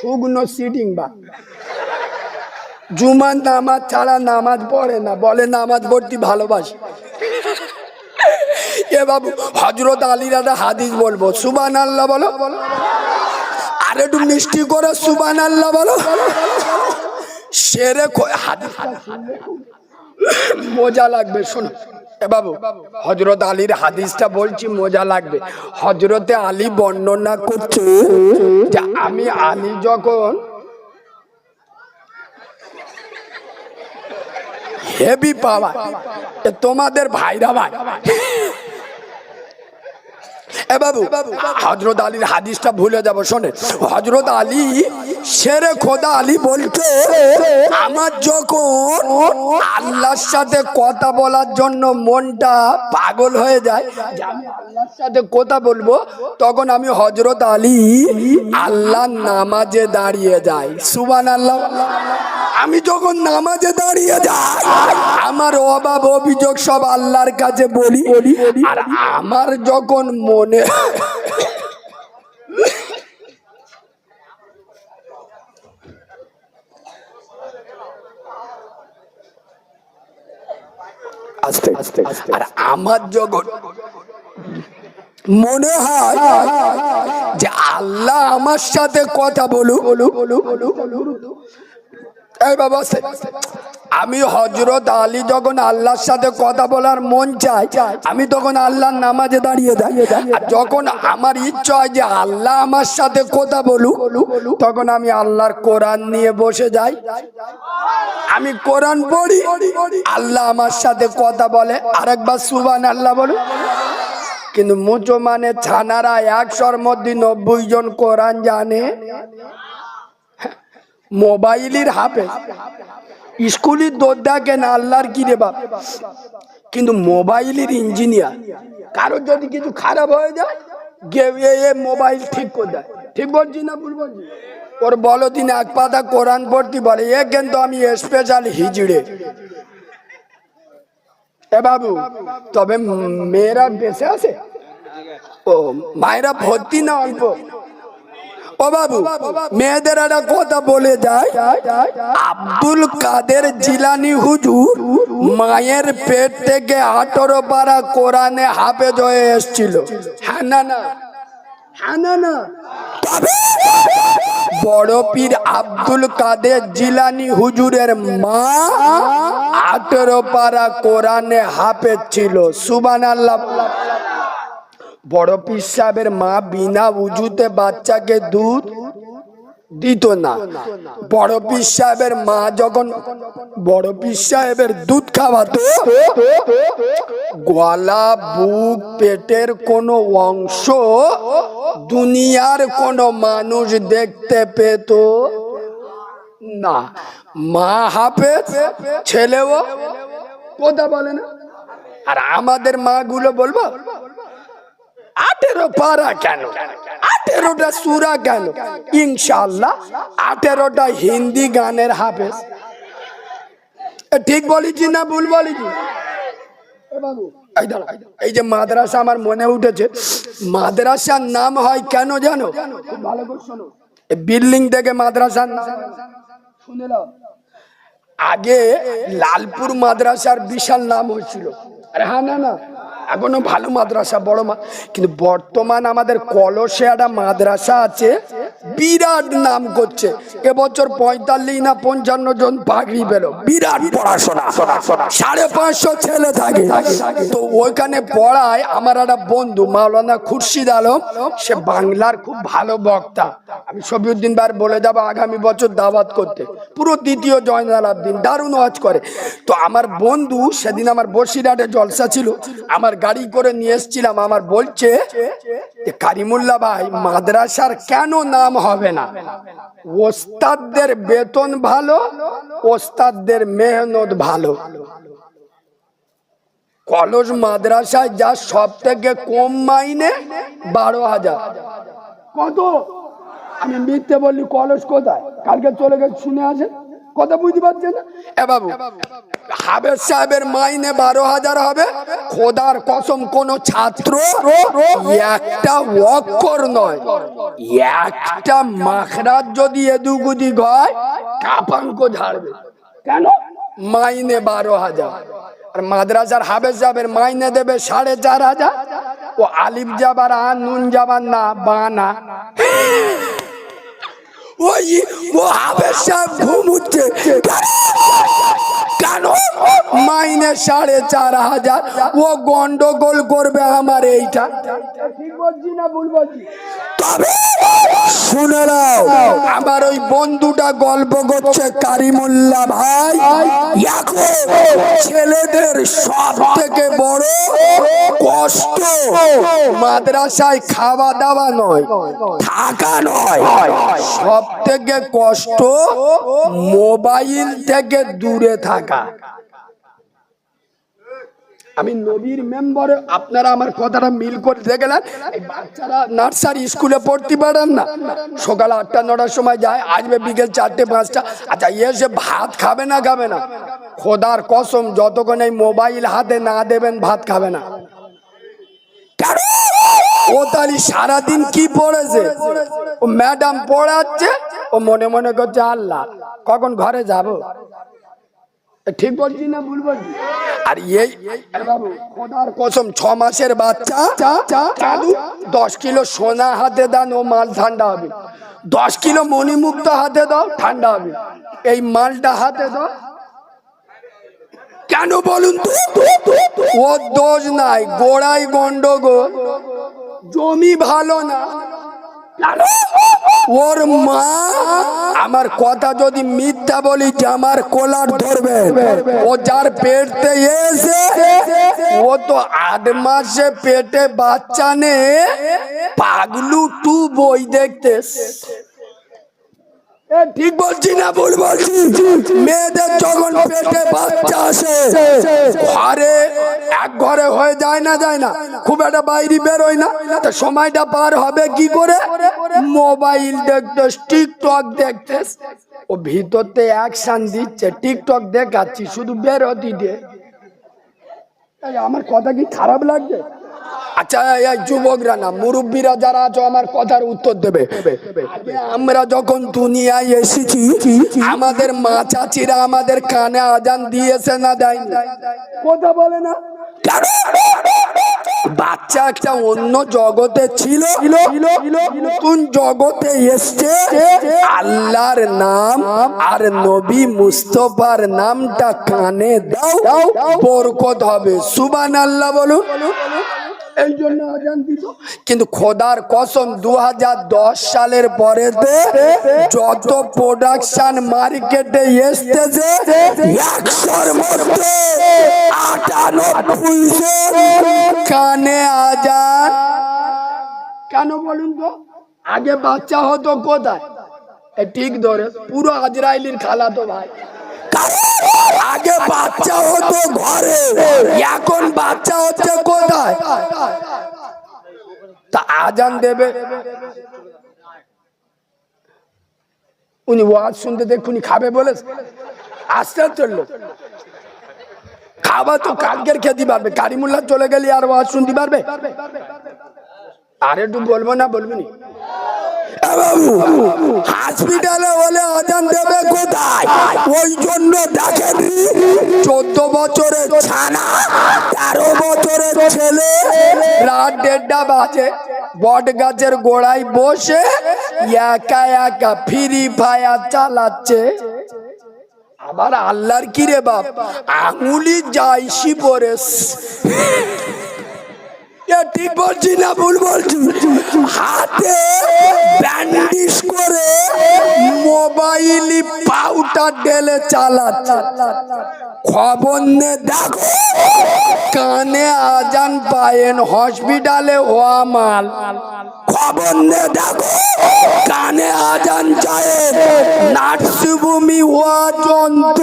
শুকনো সিটিং বা। জুমার নামাজ ছাড়া নামাজ পড়ে না, বলে নামাজ পড়তে ভালোবাসে। এ বাবু হজরত আলীর একটা হাদিস বলব সুবান আল্লাহ বলো। আর একটু মিষ্টি করে সুবান আল্লাহ বলো। সেরে খুব মজা লাগবে, শোনো। বাবু হজরত আলীর হাদিসটা বলছি, মজা লাগবে। হজরতে আলী বর্ণনা করছে আমি আলী যখন হেভি পাওয়া তোমাদের ভাইরা ভাই। হজরত আলীর হাদিসটা ভুলে যাব, শোনে। হজরত আলী শেরে খোদা আলী বলতে আমার যখন আল্লাহর সাথে কথা বলার জন্য মনটা পাগল হয়ে যায় আল্লাহর সাথে কথা বলব, তখন আমি হজরত আলী আল্লাহ নামাজে দাঁড়িয়ে যাই। সুবান আল্লাহ আমি যখন নামাজে দাঁড়িয়ে যাই, আমার অভাব অভিযোগ সব আল্লাহর কাছে বলি, আর আমার যখন মনে আস্তে আর আমার যখন মনে হয় যে আল্লাহ আমার সাথে কথা বলু বলু বলু বলু এই বাবা আমি হজরত আলী যখন আল্লাহর সাথে কথা বলার মন চাই আমি তখন আল্লাহর নামাজে দাঁড়িয়ে দাঁড়িয়ে আর যখন আমার ইচ্ছা হয় যে আল্লাহ আমার সাথে কথা বলু তখন আমি আল্লাহর কোরআন নিয়ে বসে যাই। আমি কোরআন পড়ি আল্লাহ আমার সাথে কথা বলে। আরেকবার সুবান আল্লাহ বলু কিন্তু মুসলমানের ছানারা একশোর মধ্যে নব্বই জন কোরআন জানে। মোবাইলের হাফে স্কুলের দোদ্দা কেন? আল্লাহর কি রে বাপ? কিন্তু মোবাইলের ইঞ্জিনিয়ার কারোর যদি কিছু খারাপ হয়ে যায় মোবাইল ঠিক করে দেয়। ঠিক বলছি না ভুল বলছি? ওর বলো দিন এক পাতা কোরআন পড়তে বলে, এ কিন্তু আমি স্পেশাল হিজড়ে। এ বাবু, তবে মেয়েরা বেঁচে আছে? ও, মায়েরা ভর্তি না অল্প? মেয়েদের একটা কথা বলে যায় আব্দুল কাদের জিলানি হুজুর মায়ের পেট থেকে আঠারো পারা কোরআনে হাফেজ হয়ে এসছিল। হ্যাঁ হ্যাঁ না বড় পীর আব্দুল কাদের জিলানি হুজুরের মা আঠেরো পারা কোরআনে হাফেজ ছিল। সুবান আল্লাহ বড় পীর সাহেবের মা বিনা উজুতে বাচ্চাকে দুধ দিত না। বড় পীর সাহেবের মা যখন বড় পীর সাহেবের দুধ খাওয়াতো, গলা, বুক, পেটের কোনো অংশ, দুনিয়ার কোনো মানুষ দেখতে পেত না। মা হাফেজ, ছেলেও, কথা বলে না? আর আমাদের মা গুলো বলব আঠেরো পারা কেন? আঠেরোটা সুরা কেন? ইনশাল্লাহ আঠেরোটা হিন্দি গানের হাফেজ। ঠিক বলেছি না ভুল বলেছি? এই যে মাদ্রাসা আমার মনে উঠেছে, মাদ্রাসার নাম হয় কেন জানো? বিল্ডিং থেকে মাদ্রাসার আগে লালপুর মাদ্রাসার বিশাল নাম হয়েছিল। আরে হ্যাঁ না না। এখনও ভালো মাদ্রাসা বড় মা কিন্তু বর্তমান আমাদের কলসে একটা মাদ্রাসা আছে। বিরাট নাম করছে। এবছর পঁয়তাল্লিশ না পঞ্চান্ন জন পাগড়ি পেল। বিরাট পড়াশোনা। সাড়ে পাঁচশো ছেলে থাকে। তো ওইখানে পড়ায় আমার একটা বন্ধু, মাওলানা খুরশিদ আলম, সে বাংলার খুব ভালো বক্তা। আমি শফিউদ্দিন বার বলে যাব আগামী বছর দাওয়াত করতে। পুরো দ্বিতীয় জয়নাল আবদিন, দারুণ ওয়াজ করে। তো আমার বন্ধু, সেদিন আমার বসিরহাটে জলসা ছিল। আমার গাড়ি করে নিয়ে এসছিলাম। আমার বলছে কারিমুল্লা ভাই, মাদ্রাসার কেন নাম হবে না। ওস্তাদদের বেতন ভালো, ওস্তাদদের মেহনত ভালো। কলস মাদ্রাসায় যা সব থেকে কম মাইনে, বারো হাজার। কত? আমি মিথ্যে বললি কলস কোথায়? কালকে চলে গেছে, শুনে আছে? কথা বুঝতে পারছেন না? এ বাবু হাবের সাহেবের মাইনে বারো হাজার হবে খোদার কসম কোন ছাত্র একটা অক্ষর নয়। একটা মাখরাজ যদি এদুগুদি হয় কাপাঙ্ক ঝাড়বে। কেন? মাইনে বারো হাজার। আর মাদ্রাসার হাবেজ সাহেবের মাইনে দেবে সাড়ে চার হাজার। ও আলিফ যাবার আ নুন যাবার না বানা। ওই ও হাবেজ সাহেব ঘুমুচ্ছে কেন? মাইনে সাড়ে চার হাজার। ও গন্ডগোল করবে আমার এইটা। তবে শুনে নাও। আমার ওই বন্ধুটা গল্প করছে কারিমুল্লা ভাই। এখন ছেলেদের সব থেকে বড় কষ্ট মাদ্রাসায় খাওয়া দাওয়া নয় থাকা নয়। সব থেকে কষ্ট মোবাইল থেকে দূরে থাকা। আমি নবীর মেম্বারে আপনারা আমার কথাটা মিল করে দেখলেন। এই বাচ্চারা নার্সারি স্কুলে পড়তে পারেন না। সকাল আটটা, নটার সময় যায়, আসবে বিকেল চারটে, পাঁচটা। আচ্ছা এসে ভাত খাবে না খাবে না? খোদার কসম, যতক্ষণ এই মোবাইল হাতে না দেবেন, ভাত খাবে না? ও তাহলে সারাদিন কি পড়েছে? ও ম্যাডাম পড়াচ্ছে, ও মনে মনে করছে, আল্লাহ, কখন ঘরে যাব? ঠিক বলছি না ভুল বলছি? আর এই খোদার কসম ছ মাসের বাচ্চা দশ কিলো সোনা হাতে দেন ও মাল ঠান্ডা হবে। দশ কিলো মণিমুক্ত হাতে দাও ঠান্ডা হবে। এই মালটা হাতে দাও। কেন বলুন ওর দোষ নাই গোড়াই গন্ডগোল। জমি ভালো না। ওর মা আমার কথা যদি মিথ্যা বলি, যে আমার কোলার ধরবে। ও যার পেটতে এসে, ও তো আট মাসে পেটে বাচ্চা নে, পাগলু টু বই দেখতে। ঠিক বলছি না ভুল বলছি? মেয়েদের যখন পেটে বাচ্চা আসে, ঘরে এক ঘরে হয়ে যায় না যায় না। খুব একটা বাইরে বেরোয় না। তা সময়টা পার হবে কি করে? মোবাইল দেখতে, টিকটক দেখতে। ও ভিতরতে অ্যাকশন দিচ্ছে। টিকটক দেখাচ্ছি শুধু বেরোতি দিয়ে এই আমার কথা কি খারাপ লাগছে আচ্ছা যুবকরা না মুরব্বীরা যারা আছো আমার কথার উত্তর দেবে। আমরা যখন দুনিয়ায় এসেছি আমাদের মা চাচিরা আমাদের কানে আজান দিয়েছে না দেয়নি? কথা বলে না? বাচ্চা একটা অন্য জগতে ছিল নতুন জগতে এসছে। আল্লাহর নাম আর নবী মুস্তফার নামটা কানে দাও বরকত হবে। সুবান আল্লাহ বলুন। এই জন্য আজান দিত কিন্তু খোদার কসম দু হাজার দশ সালের পরেতে যত প্রোডাকশন মার্কেটে এসতেছে একশোর মধ্যে কানে আজান। কেন বলুন তো? আগে বাচ্চা হতো কোথায়? ঠিক ধরে পুরো আজরাইলির খালা তো ভাই। আগে বাচ্চা হতো ঘরে এখন বাচ্চা হচ্ছে কোথায়? তা আজান দেবে। উনি ওয়াজ শুনতে দেখুনি খাবে বলে আসতে চলল খাবার তো কালকের খেতে পারবে। কারিমুল্লা চলে গেলে আর ওয়াজ শুনতে পারবে? আর একটু বলব না বলবি নি? হসপিটালে হলে দেবে কোথায়? ওই জন্য চোদ্দ বছরের ছানা তেরো বছরের ছেলে। রাত দেড়টা বাজে। বট গাছের গোড়ায় বসে একা একা ফ্রি ফায়ার চালাচ্ছে। আবার আল্লাহর কি রে বাপ? আঙুলি যাইছি পরে ঠিক বলছি না ভুল বলছি। হাতে ব্যান্ডিজ করে মোবাইল পাউডার ঢেলে চালাচ্ছে। খবর নে দেখো, কানে আজান পায়েন, হসপিটালে হওয়া মাল। খবর নে দেখো, কানে আজান চায় নার্সিভূমি হওয়া যন্ত্র।